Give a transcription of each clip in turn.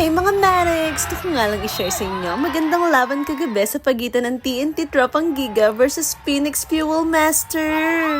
Hey mga Marex! Gusto ko nga lang i-share sa inyo ang magandang laban kagabi sa pagitan ng TNT Tropang Giga versus Phoenix Fuel Master.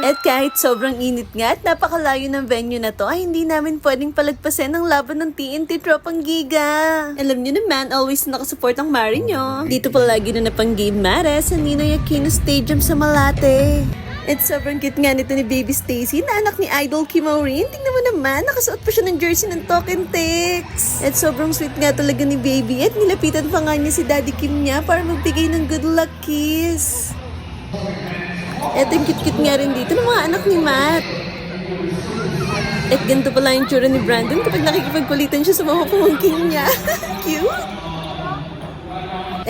At kahit sobrang init nga at napakalayo ng venue na to, ay hindi namin pwedeng palagpasin ang laban ng TNT Tropang Giga. Alam nyo naman, always nakasupport ang Mari nyo. Dito palagi na napang game Mare sa Ninoy Aquino Stadium sa Malate. At sobrang cute nga nito ni Baby Stacy na anak ni Idol Kim Maureen. Tingnan mo naman, nakasuot pa siya ng jersey ng Token Tex. At sobrang sweet nga talaga ni Baby at nilapitan pa nga niya si Daddy Kim niya para magbigay ng good luck kiss. At ang cute-cute nga rin dito ng mga anak ni Matt. At ganito pala yung tsura ni Brandon kapag nakikipagkulitan siya sa mga pamangkin niya. cute!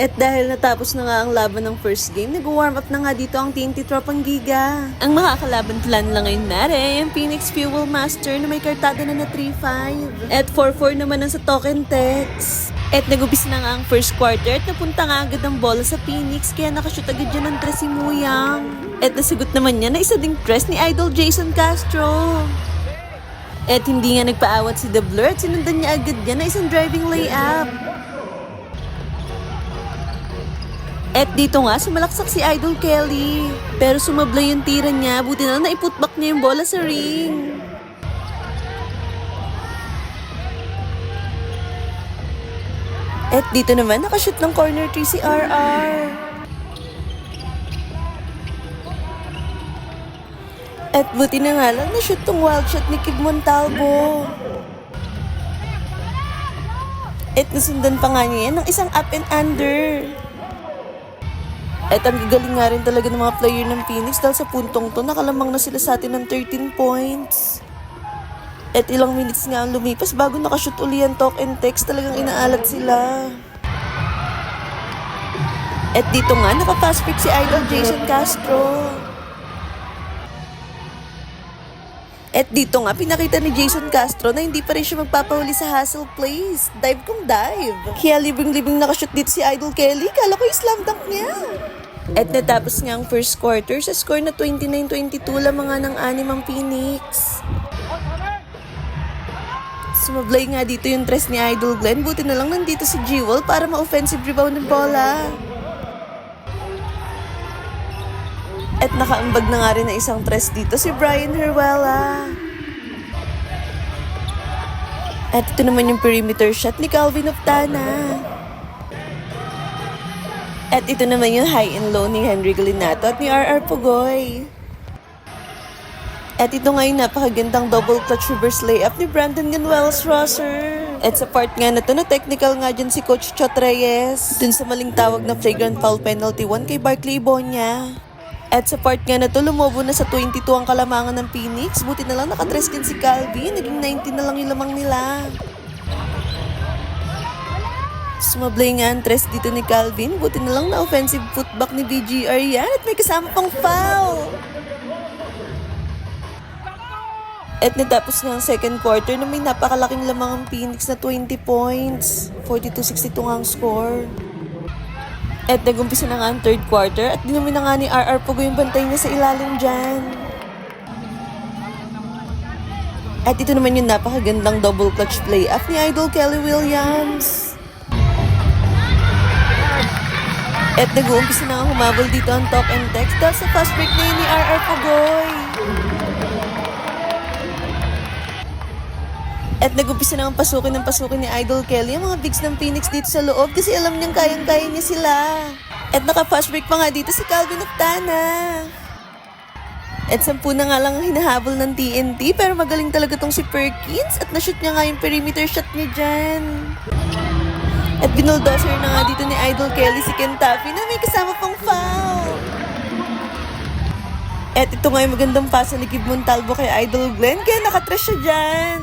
At dahil natapos na nga ang laban ng first game, nag-warm up na nga dito ang TNT Tropang Giga. Ang makakalaban plan lang ngayon nare, ang Phoenix Fuel Master na may kartada na na 3-5. At 4-4 naman ang sa token text. At nag-upis na nga ang first quarter at napunta nga agad ang bola sa Phoenix kaya nakashoot agad dyan ng tres si Muyang. At nasagot naman niya na isa ding tres ni Idol Jason Castro. At hindi nga nagpaawat si The Blur at sinundan niya agad niya na isang driving layup. At dito nga, sumalaksak si Idol Kelly. Pero sumablay yung tira niya, buti na lang naiputback niya yung bola sa ring. At dito naman, nakashoot ng corner 3 si RR. At buti na nga lang, na-shoot tong wild shot ni Kid Montalvo. At nasundan pa nga niya ng isang up and under. At ang gagaling nga rin talaga ng mga player ng Phoenix dahil sa puntong to, nakalamang na sila sa atin ng 13 points. At ilang minutes nga ang lumipas bago nakashoot uli ang talk and text, talagang inaalat sila. At dito nga, nakapass pick si Idol Jason Castro. At dito nga, pinakita ni Jason Castro na hindi pa rin siya magpapahuli sa hustle plays. Dive kung dive. Kaya libing-libing nakashoot dito si Idol Kelly. Kala ko slam dunk niya. At natapos nga ang first quarter sa score na 29-22 lamang nga ng animang Phoenix. Sumablay nga dito yung tres ni Idol Glenn. Buti na lang nandito si Jewel para ma-offensive rebound ng bola. At nakaambag na nga rin na isang tres dito si Brian Herwella. At ito naman yung perimeter shot ni Calvin Oftana. At ito naman yung high and low ni Henry Galinato at ni RR Pugoy. At ito nga yung napakagandang double clutch reverse layup ni Brandon Ganuelos Rosser. At sa part nga na to na technical nga dyan si Coach Chot Reyes. Dun sa maling tawag na flagrant foul penalty 1 kay Barclay Bonya. At sa part nga na to, lumobo na sa 22 ang kalamangan ng Phoenix. Buti na lang nakatres din si Calvin. Naging 19 na lang yung lamang nila. Sumablay nga ang tres dito ni Calvin. Buti na lang na offensive putback ni BGR yan. At may kasama pang foul. At natapos nga ang second quarter na may napakalaking lamang ang Phoenix na 20 points. 42-62 nga ang score. At nagumpisa na nga ang third quarter at dinumi na nga ni RR Pugo yung bantay niya sa ilalim dyan. At ito naman yung napakagandang double clutch play up ni Idol Kelly Williams. At nag-uumpisa na humabol dito ang talk and text dahil sa fast break na yun ni RR Pugoy. At nag-umpisa na ang pasukin ng pasukin ni Idol Kelly ang mga bigs ng Phoenix dito sa loob kasi alam niyang kayang-kaya niya sila. At naka-fast break pa nga dito si Calvin Octana. At sampu na nga lang ang hinahabol ng TNT pero magaling talaga tong si Perkins at na-shoot niya nga yung perimeter shot niya dyan. At binuldozer na nga dito ni Idol Kelly si Kentafi na may kasama pang foul. At ito nga yung magandang pasa ni Kid Montalvo kay Idol Glenn kaya nakatrash siya dyan.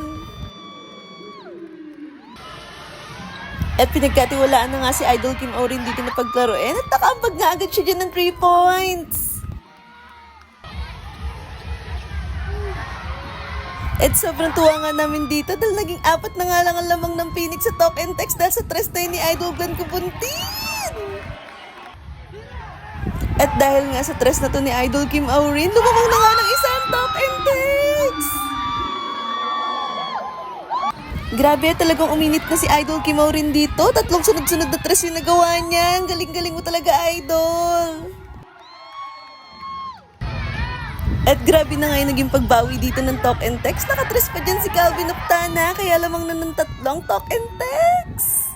At pinagkatiwalaan na nga si Idol Kim Orin dito na paglaruin at nakaambag nga agad siya dyan ng 3 points. At sobrang tuwa nga namin dito dahil naging apat na nga lang ang lamang ng Phoenix sa talk and text dahil sa tres na ni Idol Glenn Kubuntin. At dahil nga sa tres na to ni Idol Kim Aurin, lumamang na nga ng isang talk and text. Grabe, talagang uminit na si Idol Kimau rin dito. Tatlong sunod-sunod na tres yung nagawa niya. Galing-galing mo talaga, Idol. At grabe na nga yung naging pagbawi dito ng talk and text. Nakatres pa dyan si Calvin Octana, kaya lamang na ng tatlong talk and text.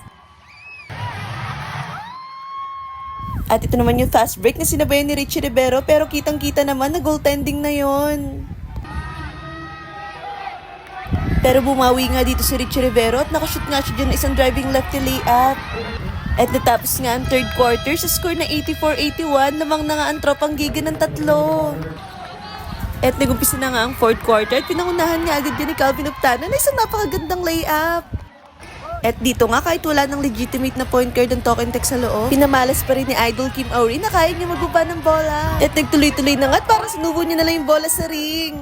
At ito naman yung fast break na sinabayan ni Richie Rivero pero kitang-kita naman na goaltending na yon. Pero bumawi nga dito si Richie Rivero at nakashoot nga siya dyan ng isang driving lefty layup. At natapos nga ang third quarter sa score na 84-81, lamang na nga ang tropang giga ng tatlo. At nagumpisa na nga ang fourth quarter at pinangunahan nga agad ni Calvin Optana na isang napakagandang layup. At dito nga kahit wala ng legitimate na point guard ang token tech sa loob, pinamalas pa rin ni Idol Kim Auri na kaya niya magbaba ng bola. At nagtuloy-tuloy na nga at parang sinubo niya na lang yung bola sa ring.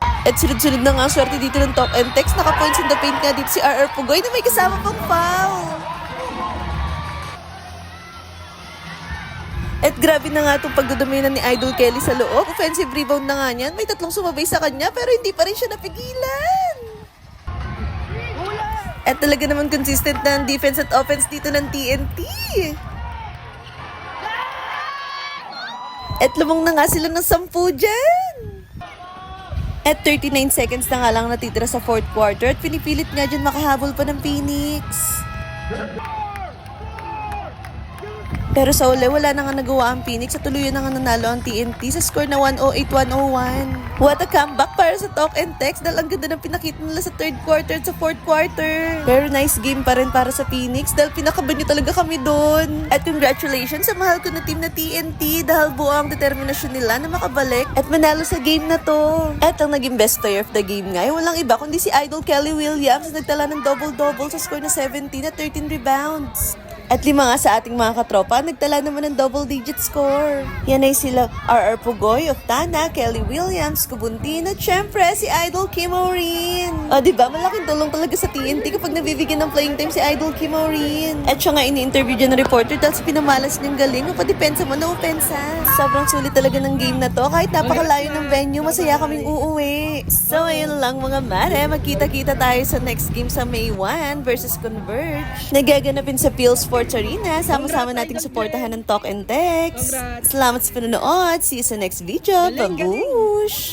At sunod-sunod na nga ang swerte dito ng talk and text. Naka-points in the paint nga dito si RR Pugoy na may kasama pang foul. At grabe na nga itong pagdodumina ni Idol Kelly sa loob. Offensive rebound na nga niyan. May tatlong sumabay sa kanya pero hindi pa rin siya napigilan. At talaga naman consistent na ang defense at offense dito ng TNT. At lumang na nga sila ng sampu dyan. At 39 seconds na nga lang natitira sa fourth quarter at pinipilit nga dyan makahabol pa ng Phoenix. Pero sa uli, wala na nga nagawa ang Phoenix at tuluyan na nga nanalo ang TNT sa score na 108-101. What a comeback para sa talk and text dahil ang ganda ng pinakita nila sa third quarter at sa fourth quarter. Pero nice game pa rin para sa Phoenix dahil pinakabanyo talaga kami doon. At congratulations sa mahal ko na team na TNT dahil buo ang determinasyon nila na makabalik at manalo sa game na to. At ang naging best player of the game nga ay walang iba kundi si Idol Kelly Williams na nagtala ng double-double sa score na 17 at 13 rebounds. At lima nga sa ating mga katropa, nagtala naman ng double-digit score. Yan ay sila RR Pugoy, Octana, Kelly Williams, Kubuntin, at syempre si Idol Kim Orin. O diba, malaking tulong talaga sa TNT kapag nabibigyan ng playing time si Idol Kim. At siya nga ini-interview dyan ng reporter sa pinamalas niyang galing, mapadepensa mo na opensa. Sobrang sulit talaga ng game na to, kahit napakalayo ng venue, masaya kaming uuwi. So ayun lang mga mare, magkita-kita tayo sa next game sa May 1 versus Converge. Nagaganapin sa Phil Sports Arena. Sama-sama nating suportahan ng Talk and Text. Salamat sa panonood. See you sa next video. Babush!